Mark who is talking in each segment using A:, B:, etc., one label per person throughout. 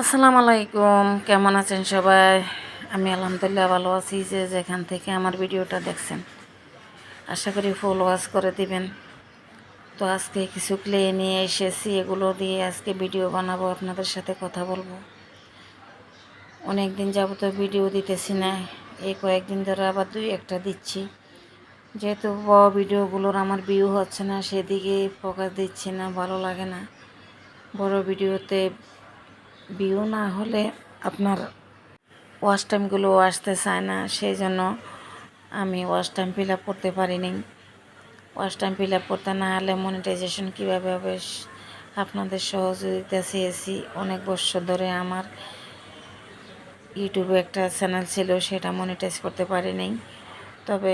A: আসসালামু আলাইকুম, কেমন আছেন সবাই? আমি আলহামদুলিল্লাহ ভালো আছি যে যেখান থেকে আমার ভিডিওটা দেখছেন। আশা করি ফুল ওয়াশ করে দিবেন। তো আজকে কিছু ক্লে নিয়ে এসেছি, এগুলো দিয়ে আজকে ভিডিও বানাবো, আপনাদের সাথে কথা বলব। অনেক দিন যাবত ভিডিও দিতেছি না, এই কয়েকদিন ধরে আবার দুই একটা দিচ্ছি। যেহেতু ভিডিওগুলোর আমার ভিউ হচ্ছে না, সেদিকে ফোকাস দিচ্ছি না, ভালো লাগে না। বড় ভিডিওতে ভিউ না হলে আপনার ওয়াশ টাইমগুলো আসতে চায় না সেই জন্য আমি ওয়াশ টাইম ফিল আপ করতে পারিনি। ওয়াশ টাইম ফিল আপ করতে না হলে মনিটাইজেশন কীভাবে হবে আপনাদের সহযোগিতা চেয়েছি অনেক বছর ধরে আমার ইউটিউবে একটা চ্যানেল ছিল, সেটা মনিটাইজ করতে পারিনি। তবে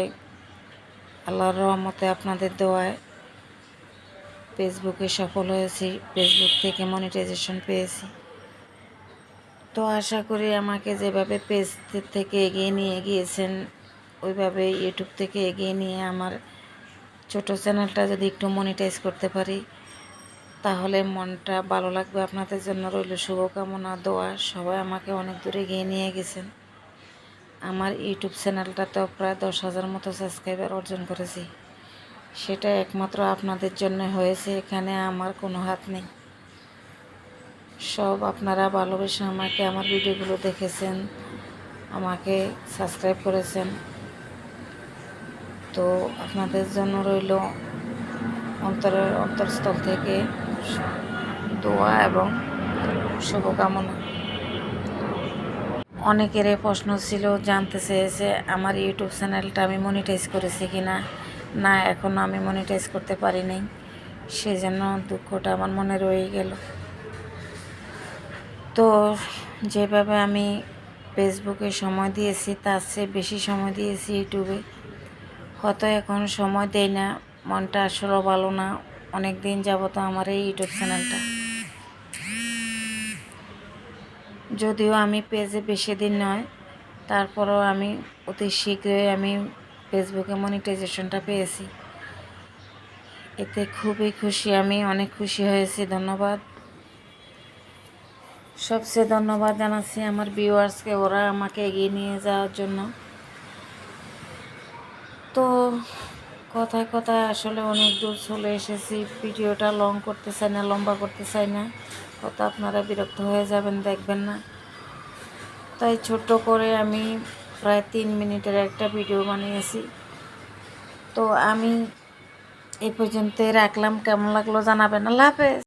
A: আল্লাহর রহমতে আপনাদের দোয়ায় ফেসবুকে সফল হয়েছি, ফেসবুক থেকে মনিটাইজেশন পেয়েছি। তো আশা করি আমাকে যেভাবে পেজ থেকে এগিয়ে নিয়ে গিয়েছেন, ওইভাবে ইউটিউব থেকে এগিয়ে নিয়ে আমার ছোট চ্যানেলটা যদি একটু মনিটাইজ করতে পারি, তাহলে মনটা ভালো লাগবে। আপনাদের জন্য রইল শুভকামনা, দোয়া। সবাই আমাকে অনেক দূরে এগিয়ে নিয়ে গেছেন। আমার ইউটিউব চ্যানেলটাতেও প্রায় দশ হাজার মতো সাবস্ক্রাইবার অর্জন করেছি। সেটা একমাত্র আপনাদের জন্য হয়েছে। এখানে আমার কোনো হাত নেই। সব আপনারা ভালোবেসে আমাকে আমার ভিডিওগুলো দেখেছেন, আমাকে সাবস্ক্রাইব করেছেন। তো আপনাদের জন্য রইল অন্তরের অন্তরস্থল থেকে দোয়া এবং শুভকামনা। অনেকের প্রশ্ন ছিল, জানতে চেয়েছে, আমার ইউটিউব চ্যানেলটা আমি মনিটাইজ করেছি কি না না এখনও আমি মনিটাইজ করতে পারি নাই সেজন্য দুঃখটা আমার মনে রয়ে গেল। তো যেভাবে আমি ফেসবুকে সময় দিয়েছি, তার চেয়ে বেশি সময় দিয়েছি ইউটিউবে। হয়তো এখন সময় দেই না, মনটা আসলে ভালো না। অনেক দিন যাবত আমার এই ইউটিউব চ্যানেলটা। যদিও আমি পেজে বেশি দিন নয়, তারপরেও আমি অতি শীঘ্রই আমি ফেসবুকে মনিটাইজেশনটা পেয়েছি। এতে খুবই খুশি, আমি অনেক খুশি হয়েছি, ধন্যবাদ। সবচেয়ে ধন্যবাদ জানাচ্ছি আমার ভিউয়ার্সকে ওরা আমাকে এগিয়ে নিয়ে যাওয়ার জন্য। তো কথায় কথায় আসলে অনেক দূর চলে এসেছি। ভিডিওটা লং করতে চাই না, লম্বা করতে চাই না। হয়তো আপনারা বিরক্ত হয়ে যাবেন, দেখবেন না। তাই ছোট্ট করে আমি প্রায় তিন মিনিটের একটা ভিডিও বানিয়েছি। তো আমি এই পর্যন্ত রাখলাম। কেমন লাগল জানাবেন। আল্লাহ হাফেজ।